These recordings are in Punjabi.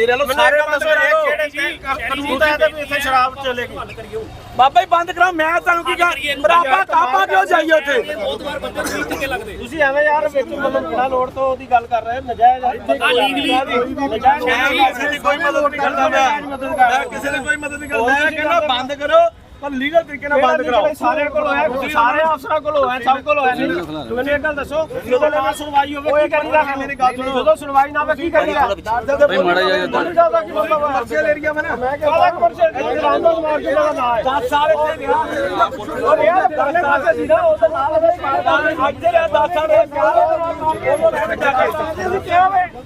ਤੇਰੇ ਵੱਲੋਂ ਸਾਰੇ ਬੰਦ ਕਰਾ ਜੀ ਕਾਨੂੰਨ ਤਾਂ ਇਹਦੇ ਵੀ ਇੱਥੇ ਸ਼ਰਾਬ ਚੱਲੇਗੀ ਬਾਬਾ ਜੀ ਬੰਦ ਕਰਾਓ ਮੈਂ ਤੁਹਾਨੂੰ ਕੀ ਕਹਾਂ ਬਰਾਬਰ ਕਾਪਾ ਕਿਉਂ ਜਾਈਏ ਉੱਥੇ ਬਹੁਤ ਵਾਰ ਬੰਦੇ ਨੂੰ ਚੰਗੇ ਲੱਗਦੇ ਤੁਸੀਂ ਐਵੇਂ ਯਾਰ ਵਿੱਚ ਮਤਲਬ ਬਿਨਾਂ ਲੋੜ ਤੋਂ ਉਹਦੀ ਗੱਲ ਕਰ ਰਹੇ ਹੋ ਨਜਾਇਜ਼ ਆ। ਕਿਸੇ ਦੀ ਕੋਈ ਮਦਦ ਨਹੀਂ ਕਰਦਾ ਮੈਂ ਮੈਂ ਕਿਸੇ ਦੀ ਕੋਈ ਮਦਦ ਨਹੀਂ ਕਰਦਾ ਮੈਂ ਕਹਿੰਦਾ ਬੰਦ ਕਰੋ ਪਰ ਲੀਗਲ ਤਰੀਕੇ ਨਾਲ ਬੰਦ ਕਰਾਓ ਸਾਰਿਆਂ ਕੋਲ ਹੋਇਆ ਸਾਰੇ ਅਫਸਰਾਂ ਕੋਲ ਹੋਇਆ ਸਭ ਕੋਲ ਹੋਇਆ ਨਹੀਂ ਤੂੰ ਮੈਨੂੰ ਇੱਕ ਗੱਲ ਦੱਸੋ ਜਦੋਂ ਨਾਲ ਸੁਣਵਾਈ ਹੋਵੇ ਕੀ ਕਰੀਦਾ ਮੇਰੀ ਗੱਲ ਸੁਣੋ ਜਦੋਂ ਸੁਣਵਾਈ ਨਾ ਹੋਵੇ ਕੀ ਕਰੀਦਾ ਬਈ ਮਾੜਾ ਜਿਹਾ ਜ਼ਿਆਦਾ ਕੀ ਮਤਲਬ ਕਮਰਸ਼ੀਅਲ ਏਰੀਆ ਮੈਂ ਮੈਂ ਕਹਿੰਦਾ ਕਮਰਸ਼ੀਅਲ ਏਰੀਆ ਦਾ ਮਾਰ ਕੇ ਦਾ ਨਾ ਹੈ 10 ਸਾਲ ਇੱਥੇ ਰਿਹਾ ਔਰ ਯਾਰ ਪਹਿਲੇ ਪਾਸੇ ਸੀ ਨਾ ਉਹਦੇ ਨਾਲ ਅੱਜ ਦੇ 10 ਸਾਲ ਦੇ ਕਿਹਾ ਵੇ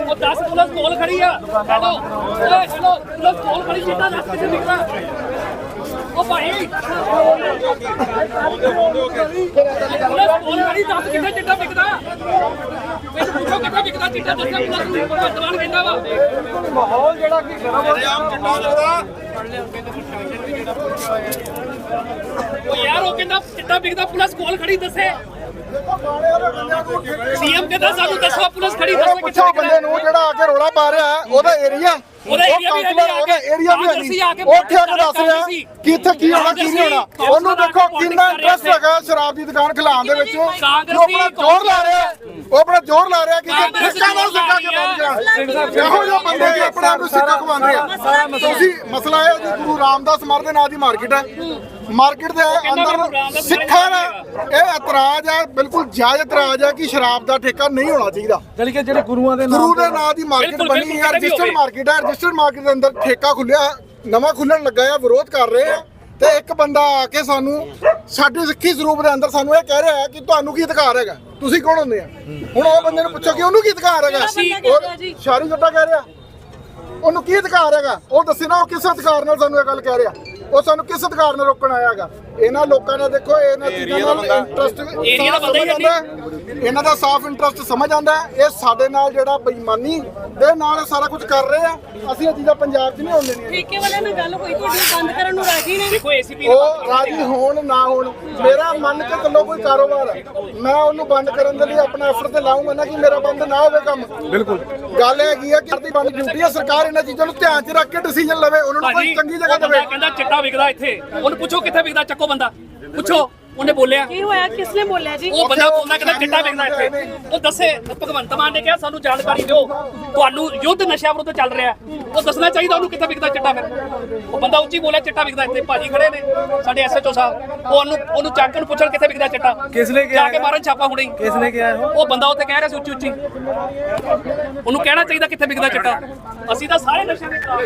ਉਹ 10 ਪੁਲਿਸ ਕੋਲ ਖੜੀ ਆ। ਹੈਲੋ ਓਏ ਹੈਲੋ ਪੁਲਿਸ ਕੋਲ ਖੜੀ ਜਿੱਦਾਂ ਦੱਸ ਕਿੱਥੇ ਨਿਕਲਾ ਉਹ ਭਾਈ। ਪੁਲਿਸ ਕੋਲ ਖੜੀ ਦੱਸ ਕਿੱਥੇ ਚਿੱਟਾ ਵਿਕਦਾ? ਮੈਨੂੰ ਪੁੱਛੋ ਕਿੱਥੇ ਵਿਕਦਾ ਚਿੱਟਾ ਦੱਸਿਆ ਪੁਲਿਸ ਭਗਵਾਨ ਕਹਿੰਦਾ ਵਾ। ਮਾਹੌਲ ਜਿਹੜਾ ਕਿ ਗਰਮ ਹੋ ਗਿਆ। ਉਹ ਯਾਰ ਉਹ ਕਹਿੰਦਾ ਚਿੱਟਾ ਵਿਕਦਾ ਪੁਲਿਸ ਕੋਲ ਖੜੀ ਦੱਸੇ। ਸੀਐਮ ਕਹਿੰਦਾ ਸਾਨੂੰ ਦੱਸੋ ਪੁਲਿਸ ਖੜੀ ਦੱਸੋ ਕਿੱਥੇ ਪੁੱਛੋ ਬੰਦੇ ਨੂੰ ਜਿਹੜਾ ਆ ਕੇ ਰੋਲਾ ਪਾ ਰਿਹਾ ਉਹਦਾ ਏਰੀਆ ਉਹਦਾ area ਵੀ ਹੈ ਉਹਦਾ ਏਰੀਆ ਵੀ ਹੈ ਉੱਥੇ ਆ ਕੇ ਦੱਸ ਰਿਹਾ। ਕਿ ਇੱਥੇ ਕੀ ਹੋਣਾ ਕੀ ਨਹੀਂ ਹੋਣਾ। ਉਹਨੂੰ ਦੇਖੋ ਕਿੰਨਾ ਇੰਟਰਸਟ ਹੈਗਾ ਸ਼ਰਾਬ ਦੀ ਦੁਕਾਨ ਖਿਲਾਉਣ ਦੇ ਵਿੱਚ। ਉਹ ਆਪਣਾ ਜ਼ੋਰ ਲਾ ਰਿਹਾ ਉਹ ਆਪਣਾ ਜ਼ੋਰ ਲਾ ਰਿਹਾ ਕਿ ਠੇਕਾ ਨਾਲ ਸਿੱਕਾ ਕੇ ਬਣ ਗਿਆ ਇਹੋ ਜਿਹੇ ਬੰਦੇ ਵੀ ਆਪਣੇ ਆਪ ਨੂੰ ਸਿੱਕਾ ਕਮਾਉਂਦੇ ਆ। ਤੁਸੀਂ ਮਸਲਾ ਇਹ ਹੈ ਜੀ ਗੁਰੂ ਰਾਮਦਾਸ ਮਾਰ ਦੇ ਨਾਂ ਦੀ ਮਾਰਕੀਟ ਹੈ। ਮਾਰਕੀਟ ਦੇ ਅੰਦਰ ਸਿੱਖਾਂ ਦਾ ਇਹ ਇਤਰਾਜ਼ ਹੈ ਬਿਲਕੁਲ ਜਾਇਜ਼ ਇਤਰਾਜ਼ ਹੈ ਕਿ ਸ਼ਰਾਬ ਦਾ ਠੇਕਾ ਨਹੀਂ ਹੋਣਾ ਚਾਹੀਦਾ। ਜਾਨੀ ਕਿ ਜਿਹੜੇ ਗੁਰੂਆਂ ਦੇ ਗੁਰੂ ਦੇ ਨਾਂ ਦੀ ਮਾਰਕੀਟ ਬਣੀ ਹੈ ਰਜਿਸਟਰਡ। ਮਾਰਕੀਟ ਹੈ ਰਜਿਸਟਰਡ ਮਾਰਕੀਟ ਦੇ ਅੰਦਰ ਠੇਕਾ ਖੁੱਲਿਆ ਨਵਾਂ ਖੁੱਲਣ ਲੱਗਾ ਹੈ ਵਿਰੋਧ ਕਰ ਰਹੇ ਆ ਤੇ ਇੱਕ ਬੰਦਾ ਆ ਕੇ ਸਾਨੂੰ ਸਾਡੇ ਸਿੱਖੀ ਸਰੂਪ ਦੇ ਅੰਦਰ ਸਾਨੂੰ ਇਹ ਕਹਿ ਰਿਹਾ ਹੈ ਕਿ ਤੁਹਾਨੂੰ ਕੀ ਅਧਿਕਾਰ ਹੈਗਾ? ਤੁਸੀਂ ਕੌਣ ਹੁੰਦੇ ਆ? ਹੁਣ ਉਹ ਬੰਦੇ ਨੂੰ ਪੁੱਛੋ ਕਿ ਉਹਨੂੰ ਕੀ ਅਧਿਕਾਰ ਹੈਗਾ? ਉਹ ਸ਼ਾਰੀ ਜੱਟਾ ਕਹਿ ਰਿਹਾ। ਉਹਨੂੰ ਕੀ ਅਧਿਕਾਰ ਹੈਗਾ? ਉਹ ਦੱਸੇ ਨਾ ਉਹ ਕਿਸ ਅਧਿਕਾਰ ਨਾਲ ਸਾਨੂੰ ਇਹ ਗੱਲ ਕਹਿ ਰਿਹਾ। ਉਹ ਸਾਨੂੰ ਕਿਸ ਅਧਿਕਾਰ ਨਾਲ ਰੋਕਣ ਆਇਆ ਹੈਗਾ? ਇਹਨਾਂ ਲੋਕਾਂ ਨੇ ਦੇਖੋ ਇਹਨਾਂ ਚੀਜ਼ਾਂ ਨਾਲ ਇੰਟਰਸਟ ਏਰੀਆ ਦਾ ਬੰਦਾ ਹੀ ਇਹਨਾਂ ਦਾ ਸਾਫ਼ ਇੰਟਰਸਟ ਸਮਝ ਆਂਦਾ ਹੈ। ਇਹ ਸਾਡੇ ਨਾਲ ਜਿਹੜਾ ਬੇਈਮਾਨੀ ਦੇ ਨਾਲ ਸਾਰਾ ਕੁਝ ਕਰ ਰਹੇ ਆ। ਅਸੀਂ ਇਹ ਚੀਜ਼ਾਂ ਪੰਜਾਬ 'ਚ ਨਹੀਂ ਹੋਣ ਦੇਣੀਆਂ। ਠੇਕੇ ਵਾਲਿਆਂ ਨਾਲ ਗੱਲ ਹੋਈ ਤੁਹਾਡੀ ਬੰਦ ਕਰਨ ਨੂੰ ਰਾਜੀ ਨੇ? ਦੇਖੋ ਏਸੀਪੀ ਉਹ ਰਾਜੀ ਹੋਣ ਨਾ ਹੋਣ ਮੇਰਾ ਮੰਨ ਕੇ ਚੱਲੋ ਕੋਈ ਕਾਰੋਬਾਰ ਹੈ। ਮੈਂ ਉਹਨੂੰ ਬੰਦ ਕਰਨ ਦੇ ਲਈ ਆਪਣਾ ਐਫਰਟ ਤੇ ਲਾਉਂਗਾ ਨਾ ਕਿ ਮੇਰਾ ਬੰਦ ਨਾ ਹੋਵੇ ਕੰਮ। ਬਿਲਕੁਲ। ਗੱਲ ਇਹ ਹੈਗੀ ਹੈ ਕਿ ਦੀ ਬੰਦ ਡਿਊਟੀ ਹੈ ਸਰਕਾਰ ਇਹਨਾਂ ਚੀਜ਼ਾਂ ਨੂੰ ਧਿਆਨ 'ਚ ਰੱਖ ਕੇ ਡਿਸੀਜਨ ਲਵੇ ਉਹਨਾਂ ਨੂੰ ਕੋਈ ਚੰਗੀ ਜਗ੍ਹਾ ਦੇਵੇ। ਕਹਿੰਦਾ ਚਿੱਟਾ ਵਿਕਦਾ ਇੱਥੇ। ਉਹਨੂੰ ਪੁੱਛੋ ਕਿੱਥੇ ਵਿਕਦਾ ਚੱਕੋ ਬੰਦਾ। ਪੁੱਛੋ ਉਹਨੇ ਬੋਲਿਆ। ਕੀ ਹੋਇਆ? ਕਿਸ ਨੇ ਬੋਲਿਆ ਜੀ? ਉਹ ਬੰਦਾ ਬੋਲਦਾ ਕਹਿੰਦਾ ਚਿੱਟਾ ਵਿਕਦਾ ਇੱਥੇ। ਉਹ ਦੱਸੇ ਭਗਵੰਤ ਮਾਨ ਨੇ ਕਿਹਾ ਸਾਨੂੰ ਜਾਣਕਾਰੀ ਦਿਓ। ਤੁਹਾਨੂੰ ਯੁੱਧ ਨਸ਼ਾ ਵਿਰੁੱਧ ਚੱਲ ਰਿਹਾ ਉਹ ਦੱਸਣਾ ਚਾਹੀਦਾ ਉਹਨੂੰ ਕਿੱਥੇ ਵਿਕਦਾ ਚਿੱਟਾ ਫਿਰ। ਉਹ ਬੰਦਾ ਉੱਚੀ ਬੋਲਿਆ ਚਿੱਟਾ ਵਿਕਦਾ ਇੱਥੇ। ਭਾਜੀ ਖੜੇ ਨੇ ਸਾਡੇ ਐਸਐਚਓ ਸਾਹਿਬ। ਉਹ ਉਹਨੂੰ ਉਹਨੂੰ ਚੱਕ ਕੇ ਨੂੰ ਪੁੱਛਣ ਕਿੱਥੇ ਵਿਕਦਾ ਚਿੱਟਾ। ਕਿਸ ਨੇ ਕਿਹਾ ਜਾ ਕੇ ਮਾਰਨ ਛਾਪਾ ਹੁਣੇ। ਕਿਸ ਨੇ ਕਿਹਾ? ਉਹ ਬੰਦਾ ਉੱਥੇ ਕਹਿ ਰਿਹਾ ਸੀ ਉੱਚੀ ਉੱਚੀ। ਉਹਨੂੰ ਕਹਿਣਾ ਚਾਹੀਦਾ ਕਿੱਥੇ ਵਿਕਦਾ ਚਿੱਟਾ। ਅਸੀਂ ਤਾਂ ਸਾਰੇ ਨਸ਼ੇ ਦੇ ਖਿਲਾਫ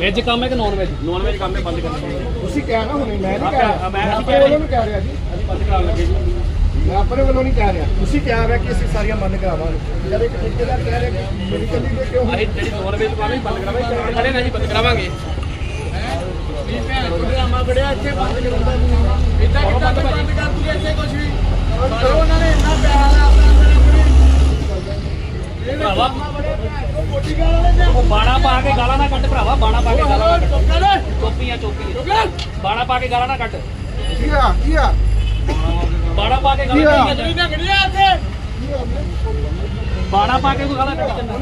ਵੈਜ ਕੰਮ ਹੈ ਕਿ ਨਾਨ ਵੈਜ ਨਾਨ ਵੈਜ ਕੰਮ ਹੈ ਬੰਦ ਕਰਨਾ ਤੁਸੀਂ ਕਹਿ ਨਾ ਹੁਣੇ ਮੈਂ ਨਹੀਂ ਕਹਿ ਰਿਹਾ ਮੈਂ ਅਸੀਂ ਆਪਣੇ ਵੱਲੋਂ ਨਹੀਂ ਕਹਿ ਰਿਹਾ ਜੀ। ਬੰਦ ਕਰਾਉਣ ਲੱਗੇ ਜੀ। ਮੈਂ ਆਪਣੇ ਵੱਲੋਂ ਨਹੀਂ ਕਹਿ ਰਿਹਾ। ਤੁਸੀਂ ਕਹਿ ਰਿਹਾ ਕਿ ਅਸੀਂ ਸਾਰੀਆਂ ਮੰਨ ਕਰਾਵਾਂਗੇ। ਜਦ ਇੱਕ ਠੇਕੇਦਾਰ ਕਹਿ ਰਿਹਾ ਕਿ ਮੇਰੀ ਕੱਲੀ ਦੇ ਕਿਉਂ ਅਸੀਂ ਜਿਹੜੀ ਨਾਨ ਵੈਜ ਹੈ ਬੰਦ ਕਰਾਵਾਂਗੇ। ਖੜੇ ਨਾ ਜੀ ਬੰਦ ਕਰਾਵਾਂਗੇ। ਭਰਾਵਾ ਉਹ ਬਾਣਾ ਪਾ ਕੇ ਗਾਲਾਂ ਨਾ ਕੱਢ ਭਰਾਵਾ ਬਾਣਾ ਪਾ ਕੇ ਗਾਲਾਂ ਨਾ ਕੱਢ। ਚੋਪੀਆਂ ਚੋਪੀਆਂ। ਬਾਣਾ ਪਾ ਕੇ ਗਾਲਾਂ ਨਾ ਕੱਢ। ਕੀ ਆ ਕੀ ਆ ਬਾਣਾ ਪਾ ਕੇ ਗਾਲਾਂ ਕੱਢ ਬਾਣਾ ਪਾ ਕੇ ਕੋਈ ਗਾਲਾਂ ਕੱਢ ਚੰਨਾ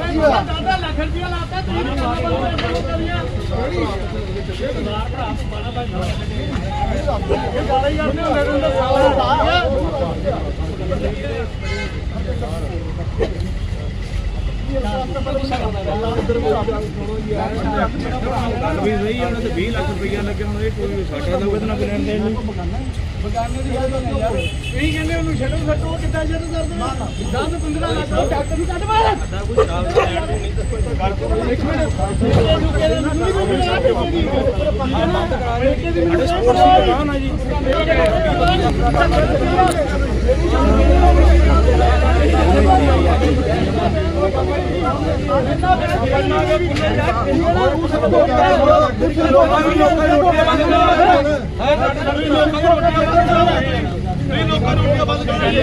ਵੀ ਰਹੀ ਉਹਨਾਂ ਤੇ 20 ਲੱਖ ਰੁਪਈਆ ਲੱਗਿਆ ਹੁਣ ਇਹ ਕੋਈ ਸਾਡਾ ਦਾ ਉਹਦੇ ਨਾਲ ਕੋਈ ਲੈਣ ਦੇਣ ਨਹੀਂ ਇਹ ਕਹਿੰਦੇ ਉਹਨੂੰ ਛੱਡੋ ਛੱਡੋ ਉਹ ਕਿੱਦਾਂ ਛੱਡ ਕਰਦੇ 10 15 ਲੱਖ ਉਹ ਡਾਕਟਰ ਨੂੰ ਕੱਢ ਮਾਰ ਸਾਡੇ ਸਪੋਰਟਸ ਦੀ ਦੁਕਾਨ ਆ ਜੀ ਵੀ ਲੋਕਾਂ ਨੂੰ ਬੰਦ ਕਰੋ ਇਹ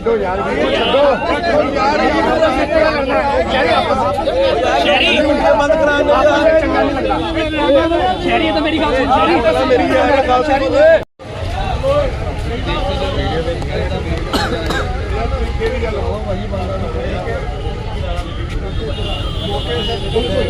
ਆ ਵੀ ਲੋਕਾਂ ਨੂੰ ਰੋਟੀਆਂ ਬੰਦ ਕਰੋ ਇਹ ਦਾਵਾ ਬੰਦ ਕਰਾਉਣ ਸ਼ਹਿਰੀ ਤਾਂ ਮੇਰੀ ਗੱਲ ਸੁਣ ਸ਼ਹਿਰੀ। ਅੰਦਰ ਹੈਗੇ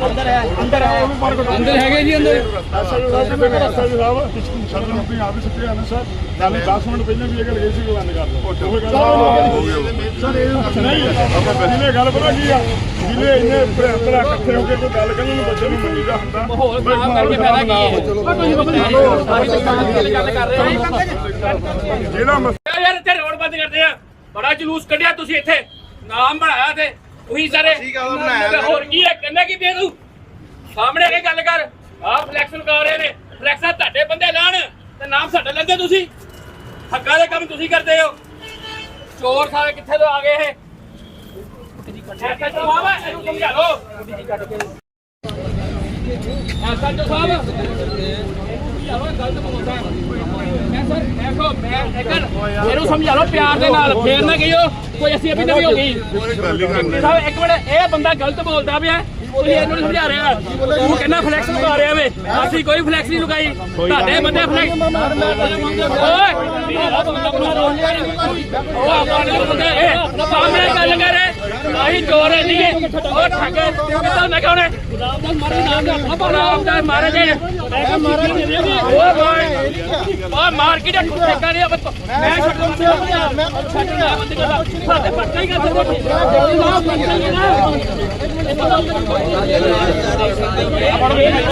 ਅੰਦਰ ਸਾਨੂੰ ਆਪਣੀ ਆਪ ਹੀ ਸੁੱਤੇ ਆਨੇ ਸਰ ਨਾਲੇ 10 ਮਿੰਟ ਪਹਿਲਾਂ ਵੀ ਇਹ ਗੱਲ ਗਈ ਸੀ ਕਿ ਬੰਦ ਕਰ ਦੋ ਉਹ ਗੱਲ ਸਰ ਇਹ ਨਹੀਂ ਜਿਹਨੇ ਗੱਲ ਪਤਾ ਕੀ ਆ ਜਿਹਨੇ ਇੰਨੇ ਭਰਾ ਭਰਾ ਇਕੱਠੇ ਹੋ। ਕੇ ਕੋਈ ਗੱਲ ਕਰਨ ਨੂੰ ਬੱਚੇ ਨੂੰ ਮੰਨੀ ਦਾ ਹੁੰਦਾ ਮਾਹੌਲ ਖਰਾਬ ਕਰਕੇ ਫਾਇਦਾ ਕੀ ਹੈ ਤੁਸੀਂ ਸਾਰੀ ਦੁਕਾਨ ਦੀ ਗੱਲ ਕਰ ਰਹੇ ਹੋ ਜਿਹੜਾ ਮਸ- ਯਾਰ ਇੱਥੇ ਰੋਡ ਬੰਦ ਕਰਦੇ ਆ। ਬੜਾ ਜਲੂਸ ਕੱਢਿਆ ਤੁਸੀਂ ਇੱਥੇ। ਨਾਮ ਬਣਾਇਆ ਤੇ। ਉਹੀ ਸਾਰੇ ਹੋਰ ਕੀ ਹੈ? ਕਹਿੰਦਾ ਕੀ ਪਿਆ ਤੂੰ ਸਾਹਮਣੇ ਆ ਕੇ ਗੱਲ ਕਰ। ਆਹ ਫਲੈਕਸ ਲਗਾ ਰਹੇ ਨੇ। ਫਲੈਕਸਾਂ ਤੁਹਾਡੇ ਬੰਦੇ ਲਾਣ। ਤੇ ਨਾਮ ਸਾਡੇ ਲੈਂਦੇ ਤੁਸੀਂ। ਹੱਕਾਂ ਦੇ ਕੰਮ ਤੁਸੀਂ ਕਰਦੇ ਹੋ। ਚੋਰ ਸਾਰੇ ਕਿੱਥੇ ਤੋਂ ਆ ਗਏ ਇਹ? ਐਸਾ ਜਵਾਬ ਹੈ ਇਹਨੂੰ ਸਮਝਾ ਲਓ। ਐਸਾ ਜੋ ਸਾਹਿਬ। ਗਲਤ ਬੋਲਦਾ ਮੈਂ ਸਰ ਦੇਖੋ ਮੈਂ ਇੱਕ ਇਹਨੂੰ ਸਮਝਾ ਲਓ ਪਿਆਰ ਦੇ ਨਾਲ, ਫੇਰ ਨਾ ਕਹੀਓ ਕੋਈ ਅਸੀਂ ਅਭੀ ਨਵੀਂ ਹੋ ਗਈ। ਸਾਹਿਬ ਇੱਕ ਮਿੰਟ, ਇਹ ਬੰਦਾ ਗਲਤ ਬੋਲਦਾ ਪਿਆ, ਤੁਸੀਂ ਇਹਨੂੰ ਨੀ ਸਮਝਾ ਰਿਹਾ। ਤੂੰ ਕਹਿੰਦਾ ਫਲੈਕਸ ਲਗਾ ਰਿਹਾ ਵੇ? ਅਸੀਂ ਕੋਈ ਫਲੈਕਸ ਨਹੀਂ ਲਗਾਈ। ਤੁਹਾਡੇ ਬੰਦੇ ਫਲੈਕਸ ਓਏ! ਉਹ ਆਪਾਂ ਨੇ ਬੰਦੇ, ਇਹ ਸਾਹਮਣੇ ਗੱਲ ਕਰ ਅਸੀਂ ਚੋਰ ਹੈ ਨਹੀਂ ਉਹ ਠੱਗ ਕਿੱਦਾਂ ਮੈਂ ਕਹਉਣੇ ਮਾਰੇ ਨਾਮ ਦਾ ਨਾਮ ਦਾ ਮਾਰੇ ਜੇ ਓਏ ਭਾਈ ਆ ਮਾਰਕੀਟ ਦਾ ਠੇਕਾ ਨਹੀਂ ਆ ਮੈਂ ਛੱਡਣਾ ਮੈਂ ਛੱਡਣਾ ਬੰਦ ਕਰ ਸਾਡੇ ਪੱਕਾ ਹੀ ਕਰ ਦਿੰਦੇ। ਨਾ ਪੱਕਾ ਹੀ ਨਾ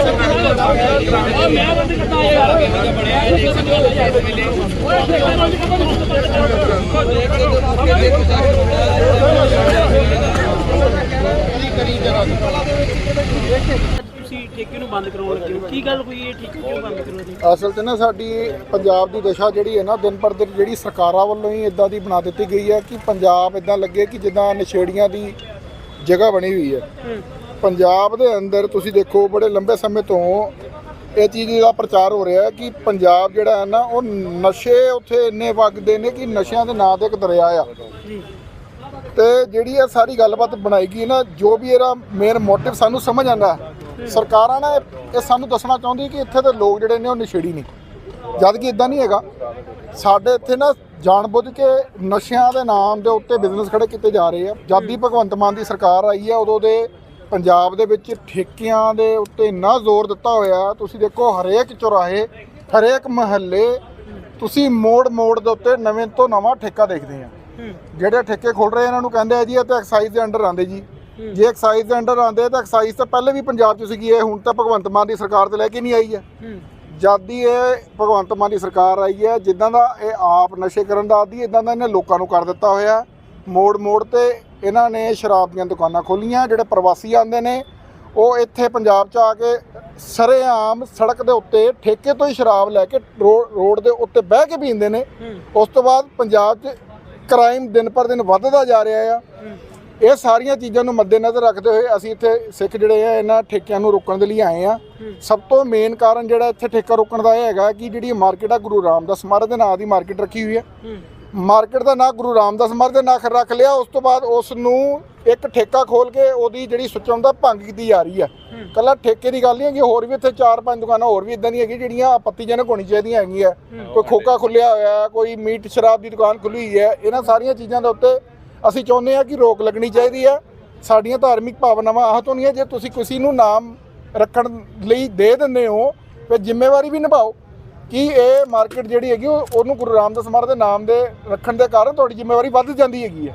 ਉਹ ਮੈਂ ਬੰਦ ਕਰਤਾ ਯਾਰ ਬਣਿਆ ਤੁਸੀਂ ਠੇਕੇ ਨੂੰ ਬੰਦ ਕਰਾਉਣ ਲੱਗੇ ਹੋ? ਕੀ ਗੱਲ ਹੋਈ? ਇਹ ਠੇਕੇ ਕਿਉਂ ਬੰਦ ਕਰਾਉਣੀ ਅਸਲ 'ਚ ਨਾ ਸਾਡੀ ਪੰਜਾਬ ਦੀ ਦਸ਼ਾ ਜਿਹੜੀ ਹੈ ਨਾ ਦਿਨ ਪਰ ਦਿਨ ਜਿਹੜੀ ਸਰਕਾਰਾਂ ਵੱਲੋਂ ਹੀ ਇਦਾਂ ਦੀ ਬਣਾ ਦਿੱਤੀ ਗਈ ਹੈ ਕਿ ਪੰਜਾਬ ਇਦਾਂ ਲੱਗੇ ਕਿ ਜਿੱਦਾਂ ਨਸ਼ੇੜੀਆਂ ਦੀ ਜਗ੍ਹਾ ਬਣੀ ਹੋਈ ਹੈ। ਪੰਜਾਬ ਦੇ ਅੰਦਰ ਤੁਸੀਂ ਦੇਖੋ ਬੜੇ ਲੰਬੇ ਸਮੇਂ ਤੋਂ ਇਹ ਚੀਜ਼ ਦਾ ਪ੍ਰਚਾਰ ਹੋ ਰਿਹਾ ਹੈ ਕਿ ਪੰਜਾਬ ਜਿਹੜਾ ਹੈ ਨਾ ਉਹ ਨਸ਼ੇ ਉੱਥੇ ਇੰਨੇ ਵਗਦੇ ਨੇ ਕਿ ਨਸ਼ਿਆਂ ਦੇ ਨਾਂ ਤੇ ਇੱਕ ਦਰਿਆ ਆ। ਤੇ ਜਿਹੜੀ ਇਹ ਸਾਰੀ ਗੱਲਬਾਤ ਬਣਾਈ ਗਈ ਨਾ ਜੋ ਵੀ ਇਹਦਾ ਮੇਨ ਮੋਟਿਵ ਸਾਨੂੰ ਸਮਝ ਆਂਦਾ ਸਰਕਾਰਾਂ ਨੇ ਇਹ ਸਾਨੂੰ ਦੱਸਣਾ ਚਾਹੁੰਦੀ ਕਿ ਇੱਥੇ ਦੇ ਲੋਕ ਜਿਹੜੇ ਨੇ ਉਹ ਨਸ਼ੇੜੀ ਨਹੀਂ ਜਦ ਕਿ ਇਦਾਂ ਨਹੀਂ ਹੈਗਾ। ਸਾਡੇ ਇੱਥੇ ਨਾ ਜਾਣਬੁੱਝ ਕੇ ਨਸ਼ਿਆਂ ਦੇ ਨਾਮ ਦੇ ਉੱਤੇ ਬਿਜ਼ਨਸ ਖੜੇ ਕੀਤੇ ਜਾ ਰਹੇ ਆ। ਜਦ ਦੀ ਭਗਵੰਤ ਮਾਨ ਦੀ ਸਰਕਾਰ ਆਈ ਹੈ ਉਦੋਂ ਦੇ ਪੰਜਾਬ ਦੇ ਵਿੱਚ ਠੇਕਿਆਂ ਦੇ ਉੱਤੇ ਇੰਨਾ ਜ਼ੋਰ ਦਿੱਤਾ ਹੋਇਆ ਤੁਸੀਂ ਦੇਖੋ ਹਰੇਕ ਚੁਰਾਹੇ ਹਰੇਕ ਮਹੱਲੇ ਤੁਸੀਂ ਮੋੜ ਮੋੜ ਦੇ ਉੱਤੇ ਨਵੇਂ ਤੋਂ ਨਵਾਂ ਠੇਕਾ ਦੇਖਦੇ ਆ। ਜਿਹੜੇ ਠੇਕੇ ਖੋਲ ਰਹੇ ਇਹਨਾਂ ਨੂੰ ਕਹਿੰਦੇ ਆ ਜੀ ਇਹ ਤਾਂ ਐਕਸਾਈਜ਼ ਦੇ ਅੰਡਰ ਆਉਂਦੇ ਜੀ। ਜੇ ਐਕਸਾਈਜ਼ ਦੇ ਅੰਡਰ ਆਉਂਦੇ ਤਾਂ ਐਕਸਾਈਜ਼ ਤਾਂ ਪਹਿਲੇ ਵੀ ਪੰਜਾਬ 'ਚ ਸੀਗੀ ਇਹ ਹੁਣ ਤਾਂ ਭਗਵੰਤ ਮਾਨ ਦੀ ਸਰਕਾਰ ਤੇ ਲੈ ਕੇ ਨਹੀਂ ਆਈ ਹੈ। ਜਦ ਦੀ ਇਹ ਭਗਵੰਤ ਮਾਨ ਦੀ ਸਰਕਾਰ ਆਈ ਹੈ ਜਿੱਦਾਂ ਦਾ ਇਹ ਆਪ ਨਸ਼ੇ ਕਰਨ ਦਾ ਆਦੀ ਇਦਾਂ ਦਾ ਇਹਨੇ ਲੋਕਾਂ ਨੂੰ ਕਰ ਦਿੱਤਾ ਹੋਇਆ। ਮੋੜ ਮੋੜ ਤੇ ਇਹਨਾਂ ਨੇ ਸ਼ਰਾਬ ਦੀਆਂ ਦੁਕਾਨਾਂ ਖੋਲੀਆਂ ਜਿਹੜੇ ਪ੍ਰਵਾਸੀ ਆਉਂਦੇ ਨੇ ਉਹ ਇੱਥੇ ਪੰਜਾਬ 'ਚ ਆ ਕੇ ਸਰੇਆਮ ਸੜਕ ਦੇ ਉੱਤੇ ਠੇਕੇ ਤੋਂ ਹੀ ਸ਼ਰਾਬ ਲੈ ਕੇ ਰੋਡ ਦੇ ਉੱਤੇ ਬਹਿ ਕੇ ਪੀਂਦੇ ਨੇ। ਉਸ ਤੋਂ ਬਾਅਦ ਪੰਜਾਬ 'ਚ ਕ੍ਰਾਈਮ ਦਿਨ ਪਰ ਦਿਨ ਵੱਧਦਾ ਜਾ ਰਿਹਾ ਆ। ਇਹ ਸਾਰੀਆਂ ਚੀਜ਼ਾਂ ਨੂੰ ਮੱਦੇਨਜ਼ਰ ਰੱਖਦੇ ਹੋਏ ਅਸੀਂ ਇੱਥੇ ਸਿੱਖ ਜਿਹੜੇ ਆ ਇਹਨਾਂ ਠੇਕਿਆਂ ਨੂੰ ਰੋਕਣ ਦੇ ਲਈ ਆਏ ਆ। ਸਭ ਤੋਂ ਮੇਨ ਕਾਰਨ ਜਿਹੜਾ ਇੱਥੇ ਠੇਕਾ ਰੋਕਣ ਦਾ ਇਹ ਹੈਗਾ ਕਿ ਜਿਹੜੀ ਮਾਰਕੀਟ ਆ ਗੁਰੂ ਰਾਮਦਾਸ ਮਹਾਰਾਜ ਦੇ ਨਾਂ ਦੀ ਮਾਰਕੀਟ ਰੱਖੀ ਹੋਈ ਹੈ। ਮਾਰਕੀਟ ਦਾ ਨਾਂ ਗੁਰੂ ਰਾਮਦਾਸ ਮਾਰਗ ਦੇ ਨਾਂ ਰੱਖ ਲਿਆ ਉਸ ਤੋਂ ਬਾਅਦ ਉਸ ਨੂੰ ਇੱਕ ਠੇਕਾ ਖੋਲ ਕੇ ਉਹਦੀ ਜਿਹੜੀ ਸੁਚਾਉਂਦਾ ਭੰਗ ਕੀਤੀ ਜਾ ਰਹੀ ਹੈ। ਕੱਲਾ ਠੇਕੇ ਦੀ ਗੱਲ ਨਹੀਂ ਹੈਗੀ ਹੋਰ ਵੀ ਇੱਥੇ ਚਾਰ ਪੰਜ ਦੁਕਾਨਾਂ ਹੋਰ ਵੀ ਇਦਾਂ ਦੀਆਂ ਹੈਗੀਆਂ ਜਿਹੜੀਆਂ ਆਪੱਤੀਜਨਕ ਹੋਣੀ ਚਾਹੀਦੀਆਂ ਹੈਗੀਆਂ। ਕੋਈ ਖੋਕਾ ਖੁੱਲਿਆ ਹੋਇਆ ਕੋਈ ਮੀਟ ਸ਼ਰਾਬ ਦੀ ਦੁਕਾਨ ਖੁੱਲੀ ਹੋਈ ਹੈ ਇਹਨਾਂ ਸਾਰੀਆਂ ਚੀਜ਼ਾਂ ਦੇ ਉੱਤੇ ਅਸੀਂ ਚਾਹੁੰਦੇ ਹਾਂ ਕਿ ਰੋਕ ਲੱਗਣੀ ਚਾਹੀਦੀ ਹੈ। ਸਾਡੀਆਂ ਧਾਰਮਿਕ ਭਾਵਨਾਵਾਂ ਆਹਤ ਹੋਣੀਆਂ ਜੇ ਤੁਸੀਂ ਕਿਸੇ ਨੂੰ ਨਾਮ ਰੱਖਣ ਲਈ ਦੇ ਦਿੰਦੇ ਹੋ ਫਿਰ ਜ਼ਿੰਮੇਵਾਰੀ ਵੀ ਨਿਭਾਓ। ਕਿ ਇਹ ਮਾਰਕੀਟ ਜਿਹੜੀ ਹੈਗੀ ਉਹ- ਉਹਨੂੰ ਗੁਰੂ ਰਾਮਦਾਸ ਮਹਾਰਾਜ ਦੇ ਨਾਮ ਦੇ ਰੱਖਣ ਦੇ ਕਾਰਨ ਤੁਹਾਡੀ ਜ਼ਿੰਮੇਵਾਰੀ ਵੱਧ ਜਾਂਦੀ ਹੈਗੀ ਹੈ।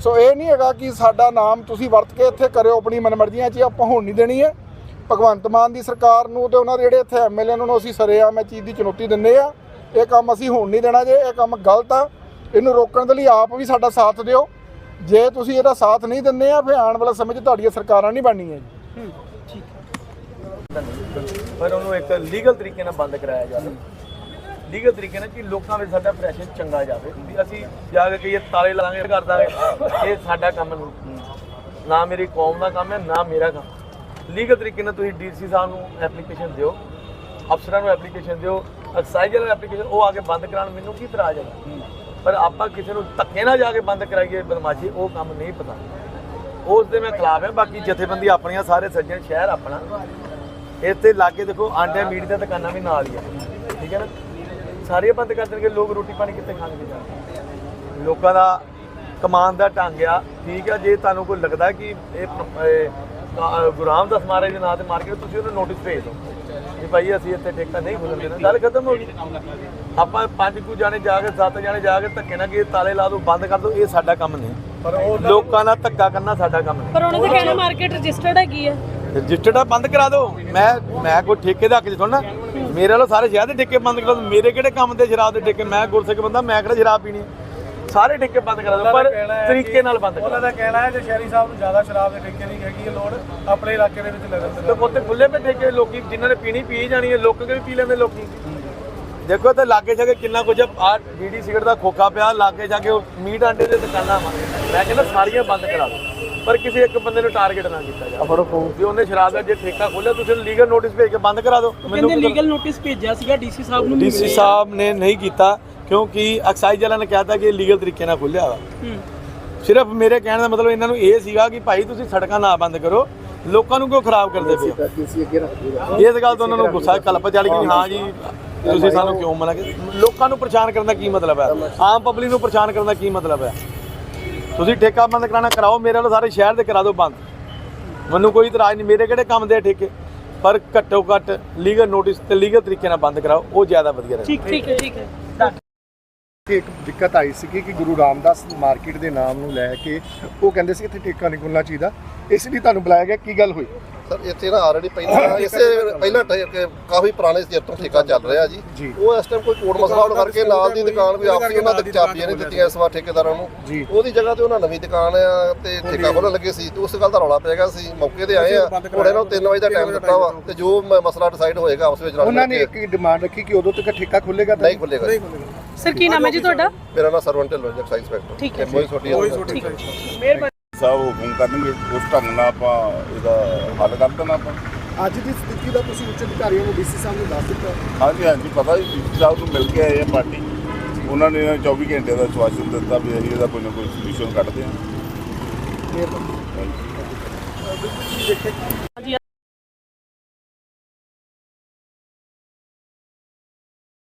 ਸੋ ਇਹ ਨਹੀਂ ਹੈਗਾ ਕਿ ਸਾਡਾ ਨਾਮ ਤੁਸੀਂ ਵਰਤ ਕੇ ਇੱਥੇ ਕਰਿਓ ਆਪਣੀ ਮਨਮਰਜ਼ੀਆਂ 'ਚ ਆਪਾਂ ਹੋਣ ਨਹੀਂ ਦੇਣੀ ਹੈ। ਭਗਵੰਤ ਮਾਨ ਦੀ ਸਰਕਾਰ ਨੂੰ ਤੇ ਉਹਨਾਂ ਦੇ ਜਿਹੜੇ ਇੱਥੇ ਐਮਐਲਏ ਉਹਨਾਂ ਨੂੰ ਅਸੀਂ ਸਰੇਆਮ ਇਹ ਚੀਜ਼ ਦੀ ਚੁਣੌਤੀ ਦਿੰਦੇ ਆ ਇਹ ਕੰਮ ਅਸੀਂ ਹੋਣ ਨਹੀਂ ਦੇਣਾ ਜੇ ਇਹ ਕੰਮ ਗਲਤ ਆ। ਇਹਨੂੰ ਰੋਕਣ ਦੇ ਲਈ ਆਪ ਵੀ ਸਾਡਾ ਸਾਥ ਦਿਓ। ਜੇ ਤੁਸੀਂ ਇਹਦਾ ਸਾਥ ਨਹੀਂ ਦਿੰਦੇ ਆ, ਫਿਰ ਆਉਣ ਵਾਲੇ ਸਮੇਂ 'ਚ ਤੁਹਾਡੀਆਂ ਸਰਕਾਰਾਂ ਨਹੀਂ ਬਣਨੀਆਂ ਜੀ। ਪਰ ਉਹਨੂੰ ਇੱਕ ਲੀਗਲ ਤਰੀਕੇ ਨਾਲ ਬੰਦ ਕਰਾਇਆ ਜਾਵੇ। ਲੀਗਲ ਤਰੀਕੇ ਨਾਲ ਕਿ ਲੋਕਾਂ ਵਿੱਚ ਸਾਡਾ ਪ੍ਰੈਸ਼ਰ ਚੰਗਾ ਜਾਵੇ। ਵੀ ਅਸੀਂ ਜਾ ਕੇ ਕਹੀਏ, ਤਾਲੇ ਲਾਵਾਂਗੇ ਕਰ ਦਾਂਗੇ। ਇਹ ਸਾਡਾ ਕੰਮ ਨਹੀਂ ਨਾ ਮੇਰੀ ਕੌਮ ਦਾ ਕੰਮ ਹੈ, ਨਾ ਮੇਰਾ ਕੰਮ। ਲੀਗਲ ਤਰੀਕੇ ਨਾਲ ਤੁਸੀਂ ਡੀਸੀ ਸਾਹਿਬ ਨੂੰ ਐਪਲੀਕੇਸ਼ਨ ਦਿਓ। ਅਫਸਰਾਂ ਨੂੰ ਐਪਲੀਕੇਸ਼ਨ ਦਿਓ। ਐਕਸਾਈਜ਼ ਵਾਲੇ ਐਪਲੀਕੇਸ਼ਨ ਉਹ ਆ ਕੇ ਬੰਦ ਕਰਾਉਣ ਮੈਨੂੰ ਕੀ ਇਤਰਾਜ਼ ਹੈ? ਪਰ ਆਪਾਂ ਕਿਸੇ ਨੂੰ ਧੱਕੇ ਨਾਲ ਜਾ ਕੇ ਬੰਦ ਕਰਾਈਏ ਬਦਮਾਸ਼ੀ ਉਹ ਕੰਮ ਨਹੀਂ ਪਤਾ। ਉਸ ਦੇ ਮੈਂ ਖਿਲਾਫ ਹਾਂ ਬਾਕੀ ਜਥੇਬੰਦੀ ਆਪਣੀਆਂ ਸਾਰੇ ਸੱਜਣ ਸ਼ਹਿਰ ਆਪਣਾ। ਇੱਥੇ ਲਾਗੇ ਦੇਖੋ ਆਂਡੇ ਮੀਟ ਦੀਆਂ ਦੁਕਾਨਾਂ ਵੀ ਨਾਲ ਹੀ ਆ। ਠੀਕ ਹੈ ਨਾ? ਸਾਰੇ ਬੰਦ ਕਰ ਦੇਣਗੇ ਲੋਕ ਰੋਟੀ ਪਾਣੀ ਕਿੱਥੇ ਖਾਣਗੇ ਜਾ ਲੋਕਾਂ ਦਾ ਕਮਾਨ ਦਾ ਢੰਗ ਆ ਠੀਕ ਆ? ਜੇ ਤੁਹਾਨੂੰ ਕੋਈ ਲੱਗਦਾ ਕਿ ਇਹ ਪ- ਇਹ ਅ, ਗੁਰੂ ਰਾਮਦਾਸ ਮਹਾਰਾਜ ਦੇ ਨਾਂ ਤੇ ਮਾਰਕੀਟ ਤੁਸੀਂ ਉਹਨੂੰ ਨੋਟਿਸ ਭੇਜ ਦਿਓ। ਭਾਈ ਅਸੀਂ ਇੱਥੇ ਠੇਕਾ ਨਹੀਂ ਖੋਲਣ ਦੇਣਾ। ਗੱਲ ਖਤਮ ਹੋ ਗਈ। ਆਪਾਂ ਪੰਜ ਕੁ ਜਾਣੇ ਜਾ ਕੇ ਸੱਤ ਜਾਣੇ ਜਾ ਕੇ ਧੱਕੇ ਨਾਲ ਕਿ ਤਾਲੇ ਲਾ ਦਿਓ ਬੰਦ ਕਰ ਦਿਓ ਇਹ ਸਾਡਾ ਕੰਮ ਨਹੀਂ। ਲੋਕਾਂ ਨਾਲ ਧੱਕਾ ਕਰਨਾ ਸਾਡਾ ਕੰਮ ਨਹੀਂ। ਪਰ ਉਹਨਾਂ ਦੇ ਕਹਿਣਾ ਮਾਰਕੀਟ ਰਜਿਸਟਰਡ ਹੈਗੀ ਹੈ ਰਜਿਸਟਰਡ ਆ ਬੰਦ ਕਰਾ ਦਿਓ ਮੈਂ ਮੈਂ ਕੋਈ ਠੇਕੇ ਦਾ ਹੱਕ ਚ ਥੋੜ੍ਹਾ ਨਾ। ਮੇਰੇ ਵੱਲੋਂ ਸਾਰੇ ਸ਼ਹਿਰ ਦੇ ਠੇਕੇ ਬੰਦ ਕਰਾ ਦਿਓ ਮੇਰੇ ਕਿਹੜੇ ਕੰਮ ਦੇ ਸ਼ਰਾਬ ਦੇ ਠੇਕੇ? ਮੈਂ ਗੁਰਸਿੱਖ ਬੰਦਾ ਮੈਂ ਕਿਹੜਾ ਸ਼ਰਾਬ ਪੀਣੀ? ਸਾਰੇ ਠੇਕੇ ਬੰਦ ਕਰਾ ਦਿਓ ਪਰ ਤਰੀਕੇ ਨਾਲ ਬੰਦ ਕਰਾ ਉਹਨਾਂ ਦਾ ਕਹਿਣਾ ਹੈ ਜੇ ਸ਼ਹਿਰੀ ਸਾਹਿਬ ਨੂੰ ਜ਼ਿਆਦਾ ਸ਼ਰਾਬ ਦੇ ਠੇਕੇ ਦੀ ਹੈਗੀ ਹੈ ਲੋੜ ਆਪਣੇ ਇਲਾਕੇ ਦੇ ਵਿੱਚ ਲੱਗਣ ਤੇ ਉੱਥੇ ਖੁੱਲੇ ਪੇ ਠੇਕੇ ਲੋਕੀ ਜਿਨ੍ਹਾਂ ਨੇ ਪੀਣੀ ਪੀ ਜਾਣੀ ਹੈ ਲੋਕ ਵੀ ਪੀ ਲੈਂਦੇ ਲੋਕੀ। ਦੇਖੋ ਤੇ ਲਾਗੇ ਜਾ ਕੇ ਕਿੰਨਾ ਕੁਝ ਆ ਬੀੜੀ ਸਿਗਰਟ ਦਾ ਖੋਖਾ ਪਿਆ ਲਾਗੇ ਜਾ ਕੇ ਉਹ ਮੀਟ ਆਂਡੇ ਦੇ ਦੁਕਾਨਾਂ ਵਾ ਮੈਂ ਕਹਿੰਦਾ ਸਾਰੀਆਂ ਬੰਦ ਕਰਾ ਦਿਓ ਪਰ ਕਿਸੇ ਇੱਕ ਬੰਦੇ ਨੂੰ ਟਾਰਗੇਟ ਨਾ ਕੀਤਾ ਜਾਵੇ। ਵੀ ਉਹਨੇ ਸ਼ਰਾਬ ਦਾ ਜੇ ਠੇਕਾ ਖੋਲਿਆ ਤੁਸੀਂ ਲੀਗਲ ਨੋਟਿਸ ਭੇਜ ਕੇ ਬੰਦ ਕਰਾ ਦਿਓ। ਕਹਿੰਦੇ ਲੀਗਲ ਨੋਟਿਸ ਭੇਜਿਆ ਸੀਗਾ ਡੀਸੀ ਸਾਹਿਬ ਨੂੰ ਡੀਸੀ ਸਾਹਿਬ ਨੇ ਨਹੀਂ ਕੀਤਾ। ਕਿਉਂਕਿ ਐਕਸਾਈਜ਼ ਵਾਲਿਆਂ ਨੇ ਕਹਿਤਾ ਕਿ ਲੀਗਲ ਤਰੀਕੇ ਨਾਲ ਖੁੱਲਿਆ ਵਾ। ਸਿਰਫ ਮੇਰੇ ਕਹਿਣ ਦਾ ਮਤਲਬ ਇਹਨਾਂ ਨੂੰ ਇਹ ਸੀਗਾ ਕਿ ਭਾਈ ਤੁਸੀਂ ਸੜਕਾਂ ਨਾ ਬੰਦ ਕਰੋ ਲੋਕਾਂ ਨੂੰ ਕਿਉਂ ਖਰਾਬ ਕਰਦੇ ਪਏ ਹੋ? ਇਸ ਗੱਲ ਤੋਂ ਉਹਨਾਂ ਨੂੰ ਗੁੱਸਾ ਕਲਪ ਚੜ ਗਈ ਹਾਂ ਜੀ ਤੁਸੀਂ ਸਾਨੂੰ ਕਿਉਂ ਮਨਾ ਕਿ ਲੋਕਾਂ ਨੂੰ ਪਰੇਸ਼ਾਨ ਕਰਨ ਦਾ ਕੀ ਮਤਲਬ ਹੈ? ਆਮ ਪਬਲਿਕ ਨੂੰ ਪਰੇਸ਼ਾਨ ਕਰਨ ਦਾ ਕੀ ਮਤਲਬ ਹੈ? ਤੁਸੀਂ ਠੇਕਾ ਬੰਦ ਕਰਾਣਾ ਕਰਾਓ ਮੇਰੇ ਵੱਲੋਂ ਸਾਰੇ ਸ਼ਹਿਰ ਦੇ ਕਰਾ ਦਿਓ ਬੰਦ। ਮੈਨੂੰ ਕੋਈ ਇਤਰਾਜ਼ ਨਹੀਂ ਮੇਰੇ ਕਿਹੜੇ ਕੰਮ ਦੇ ਠੇਕੇ? ਪਰ ਘੱਟੋ ਘੱਟ ਲੀਗਲ ਨੋਟਿਸ ਤੇ ਲੀਗਲ ਤਰੀਕੇ ਨਾਲ ਬੰਦ ਕਰਾਓ ਉਹ ਜ਼ਿਆਦਾ ਵਧੀਆ ਰਹੇ। ਠੀਕ ਠੀਕ ਹੈ ਠੀਕ ਹੈ। ਕਿ ਇੱਕ ਦਿੱਕਤ ਆਈ ਸੀ ਕਿ ਗੁਰੂ ਰਾਮਦਾਸ ਮਾਰਕੀਟ ਦੇ ਨਾਮ ਨੂੰ ਲੈ ਕੇ ਉਹ ਕਹਿੰਦੇ ਸੀ ਇੱਥੇ ਠੇਕਾ ਨਹੀਂ ਖੁੱਲਣਾ ਚਾਹੀਦਾ। ਇਸ ਲਈ ਤੁਹਾਨੂੰ ਬੁਲਾਇਆ ਗਿਆ, ਕੀ ਗੱਲ ਹੋਈ? ਸਰ ਇੱਥੇ ਨਾ ਆਲਰੇਡੀ ਪਹਿਲਾਂ ਇਸੇ ਪਹਿਲਾਂ ਠੇ- ਕਿ ਕਾਫੀ ਪੁਰਾਣੇ ਚਿਰ ਤੋਂ ਠੇਕਾ ਚੱਲ ਰਿਹਾ ਜੀ। ਜੀ। ਉਹ ਇਸ ਟਾਈਮ ਕੋਈ ਕੋਰਟ ਮਸਲਾ ਹੋਣ ਕਰਕੇ ਨਾਲ ਦੀ ਦੁਕਾਨ ਵੀ ਆਪਸੀ ਉਹਨਾਂ ਦੇ ਚਾਬੀਆਂ ਨਹੀਂ ਦਿੱਤੀਆਂ ਇਸ ਵਾਰ ਠੇਕੇਦਾਰਾਂ ਨੂੰ। ਜੀ। ਉਹਦੀ ਜਗ੍ਹਾ ਤੇ ਉਹਨਾਂ ਨਵੀਂ ਦੁਕਾਨ ਆ ਤੇ ਠੇਕਾ ਖੋਲ੍ਹਣ ਲੱਗੇ ਸੀ ਤੇ ਉਸ ਗੱਲ ਦਾ ਰੌਲਾ ਪੈ ਗਿਆ ਸੀ। ਮੌਕੇ ਤੇ ਆਏ ਆ। ਹੁਣ ਇਹਨਾਂ ਨੂੰ 3 ਵਜੇ ਦਾ ਟਾਈਮ ਦਿੱਤਾ ਵਾ ਤੇ ਜੋ ਮ- ਮਸਲਾ ਡਿਸਾਈਡ ਹੋਏਗਾ ਆਪਸ ਵਿੱਚ ਰਲ ਉਹਨਾਂ ਨੇ ਮਿਲ ਇੱਕ ਡਿਮਾਂਡ ਰੱਖੀ ਕਿ ਉਦੋਂ ਤੱਕ ਠੇਕਾ ਖੁੱਲੇਗਾ ਕੇ ਨਹੀਂ ਖੁੱਲੇਗਾ ਜੀ। ਸਰ ਕੀ ਨਾਮ ਹੈ ਜੀ ਤੁਹਾਡਾ? ਮੇਰਾ ਨਾਮ ਸਰਵਨ ਢਿੱਲੋਂ ਜੀ ਐਕਸਾਈਜ਼ ਇੰਸਪੈਕਟਰ ਠੀਕ ਹੈ। ਕੋਈ ਛੋਟੀ ਠੀਕ ਹੈ। ਮਿਹਰਬਾਨੀ। ਸਾਹਿਬ ਹੁਕਮ ਕਰਨਗੇ ਉਸ ਢੰਗ ਨਾਲ ਆਪਾਂ ਇਹਦਾ ਹੱਲ ਕਰ ਦੇਣਾ ਆਪਾਂ। ਅੱਜ ਦੀ ਸਥਿਤੀ ਦਾ ਤੁਸੀਂ ਉੱਚ ਅਧਿਕਾਰੀਆਂ ਨੂੰ ਡੀਸੀ ਸਾਹਿਬ ਨੂੰ ਦੱਸ ਦਿੱਤਾ। ਹਾਂਜੀ ਹਾਂਜੀ ਪਤਾ ਹੀ ਡੀਸੀ ਸਾਹਿਬ ਨੂੰ ਮਿਲ ਕੇ ਆਏ ਆ ਪਾਰਟੀ। ਉਹਨਾਂ ਨੇ 24 ਘੰਟੇ ਦਾ ਸਵਾਸ਼ਨ ਦਿੱਤਾ ਵੀ ਅਸੀਂ ਇਹਦਾ ਕੋਈ ਨਾ ਕੋਈ ਸੋਲੂਸ਼ਨ ਕੱਢਦੇ ਹਾਂ। ਹਾਂਜੀ